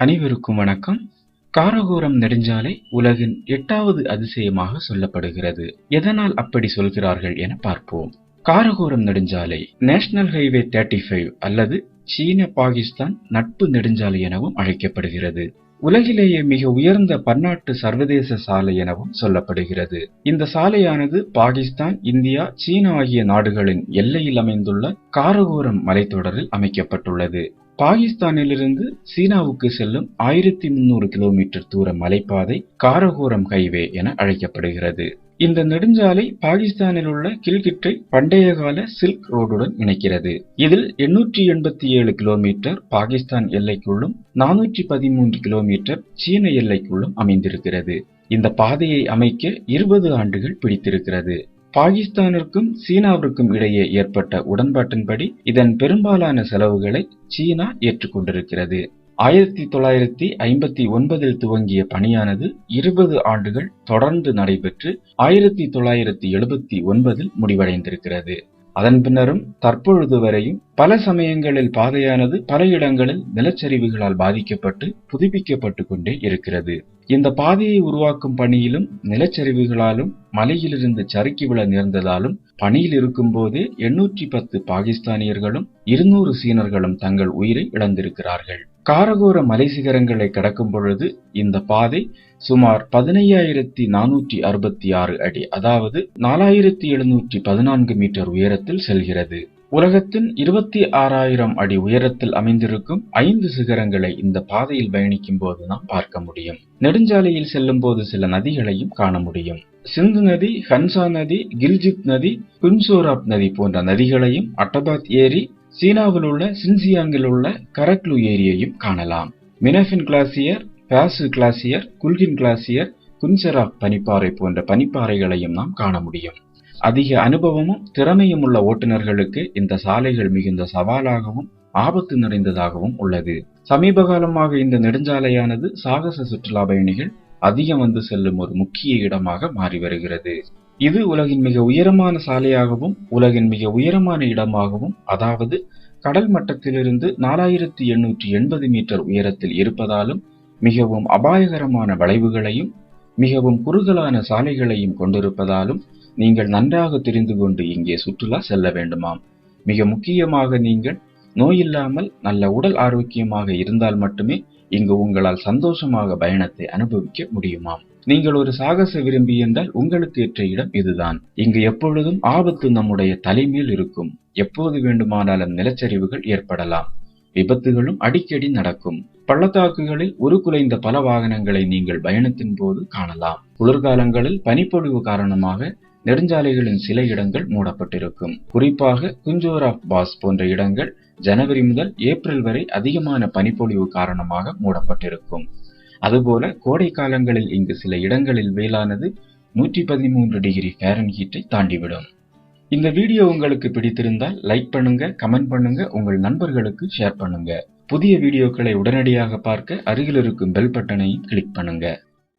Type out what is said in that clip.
அனைவருக்கும் வணக்கம். காரகோரம் நெடுஞ்சாலை உலகின் எட்டாவது அதிசயமாக சொல்லப்படுகிறது. எதனால் அப்படி சொல்கிறார்கள் என பார்ப்போம். காரகோரம் நெடுஞ்சாலை நேஷனல் ஹைவே தேர்ட்டி ஃபைவ் அல்லது சீன பாகிஸ்தான் நட்பு நெடுஞ்சாலை எனவும் அழைக்கப்படுகிறது. உலகிலேயே மிக உயர்ந்த பன்னாட்டு சர்வதேச சாலை எனவும் சொல்லப்படுகிறது. இந்த சாலையானது பாகிஸ்தான் இந்தியா சீனா ஆகிய நாடுகளின் எல்லையில் அமைந்துள்ள காரகோரம் மலைத்தொடரில் அமைக்கப்பட்டுள்ளது. பாகிஸ்தானிலிருந்து சீனாவுக்கு செல்லும் ஆயிரத்தி முன்னூறு கிலோமீட்டர் தூர மலைப்பாதை காரகோரம் ஹைவே என அழைக்கப்படுகிறது. இந்த நெடுஞ்சாலை பாகிஸ்தானில் உள்ள கில்கிட்டை பண்டைய கால சில்க் ரோடுடன் இணைக்கிறது. இதில் எண்ணூற்றி எண்பத்தி ஏழு கிலோமீட்டர் பாகிஸ்தான் எல்லைக்குள்ளும் நானூற்றி பதிமூன்று கிலோமீட்டர் சீன எல்லைக்குள்ளும் அமைந்திருக்கிறது. இந்த பாதையை அமைக்க இருபது ஆண்டுகள் பிடித்திருக்கிறது. பாகிஸ்தானிற்கும் சீனாவிற்கும் இடையே ஏற்பட்ட உடன்பாட்டின்படி இதன் பெரும்பாலான செலவுகளை சீனா ஏற்றுக்கொண்டிருக்கிறது. ஆயிரத்தி தொள்ளாயிரத்தி ஐம்பத்தி ஒன்பதில் துவங்கிய பணியானது இருபது ஆண்டுகள் தொடர்ந்து நடைபெற்று ஆயிரத்தி தொள்ளாயிரத்தி எழுபத்தி ஒன்பதில் முடிவடைந்திருக்கிறது. அதன் பின்னரும் தற்பொழுது வரையும் பல சமயங்களில் பாதையானது பல இடங்களில் நிலச்சரிவுகளால் பாதிக்கப்பட்டு புதுப்பிக்கப்பட்டு கொண்டே இருக்கிறது. இந்த பாதையை உருவாக்கும் பணியிலும் நிலச்சரிவுகளாலும் மலையிலிருந்து சறுக்கி விழ நேர்ந்ததாலும் பணியில் இருக்கும் போதே எண்ணூற்றி பத்து பாகிஸ்தானியர்களும் இருநூறு சீனர்களும் தங்கள் உயிரை இழந்திருக்கிறார்கள். காரகோர மலை சிகரங்களை கடக்கும் பொழுது இந்த பாதை சுமார் பதினையாயிரத்தி நானூற்றி அறுபத்தி ஆறு அடி அதாவது நாலாயிரத்தி எழுநூற்றி பதினான்கு மீட்டர் உயரத்தில் செல்கிறது. உலகத்தின் இருபத்தி ஆறாயிரம் அடி உயரத்தில் அமைந்திருக்கும் ஐந்து சிகரங்களை இந்த பாதையில் பயணிக்கும் போது நாம் பார்க்க முடியும். நெடுஞ்சாலையில் செல்லும் போது சில நதிகளையும் காண முடியும். சிந்து நதி ஹன்சா நதி கில்ஜித் நதி குன்சோராப் நதி போன்ற நதிகளையும் அட்டபாத் ஏரி சீனாவில் உள்ள சின்சியாங்கில் உள்ள கரக்லு ஏரியையும் காணலாம். Minapin glacier Pasu glacier Gulkin glacier Khunjerab பனிப்பாறை போன்ற பனிப்பாறைகளையும் நாம் காண முடியும். அதிக அனுபவமும் திறமையும் உள்ள ஓட்டுநர்களுக்கு இந்த சாலைகள் மிகுந்த சவாலாகவும் ஆபத்து நிறைந்ததாகவும் உள்ளது. சமீப காலமாக இந்த நெடுஞ்சாலையானது சாகச சுற்றுலா பயணிகள் அதிகம் வந்து செல்லும் ஒரு முக்கிய இடமாக மாறி வருகிறது. இது உலகின் மிக உயரமான சாலையாகவும் உலகின் மிக உயரமான இடமாகவும் அதாவது கடல் மட்டத்திலிருந்து நாலாயிரத்தி எண்ணூற்றி எண்பது மீட்டர் உயரத்தில் இருப்பதாலும் மிகவும் அபாயகரமான வளைவுகளையும் மிகவும் குறுகலான சாலைகளையும் கொண்டிருப்பதாலும் நீங்கள் நன்றாக தெரிந்து கொண்டு இங்கே சுற்றுலா செல்ல வேண்டுமாம். மிக முக்கியமாக நீங்கள் நோயில்லாமல் நல்ல உடல் ஆரோக்கியமாக இருந்தால் மட்டுமே இங்கு உங்களால் சந்தோஷமாக பயணத்தை அனுபவிக்க முடியுமாம். நீங்கள் ஒரு சாகச விரும்பி என்றால் உங்களுக்கு ஏற்ற இடம் இதுதான். இங்கு எப்பொழுதும் ஆபத்து நம்முடைய தலைமையில் இருக்கும். எப்போது வேண்டுமானாலும் நிலச்சரிவுகள் ஏற்படலாம். விபத்துகளும் அடிக்கடி நடக்கும். பள்ளத்தாக்குகளில் உருக்குலைந்த பல வாகனங்களை நீங்கள் பயணத்தின் போது காணலாம். குளிர்காலங்களில் பனிப்பொழிவு காரணமாக நெடுஞ்சாலைகளின் சில இடங்கள் மூடப்பட்டிருக்கும். குறிப்பாக குஞ்சோரா பாஸ் போன்ற இடங்கள் ஜனவரி முதல் ஏப்ரல் வரை அதிகமான பனிப்பொழிவு காரணமாக மூடப்பட்டிருக்கும். அதுபோல கோடை காலங்களில் இங்கு சில இடங்களில் வெயிலானது நூற்றி பதிமூன்று டிகிரி ஃபேரன்ஹீட்டை தாண்டிவிடும். இந்த வீடியோ உங்களுக்கு பிடித்திருந்தால் லைக் பண்ணுங்க கமெண்ட் பண்ணுங்க உங்கள் நண்பர்களுக்கு ஷேர் பண்ணுங்க. புதிய வீடியோக்களை உடனடியாக பார்க்க அருகில் இருக்கும் பெல் பட்டனையும் கிளிக் பண்ணுங்க.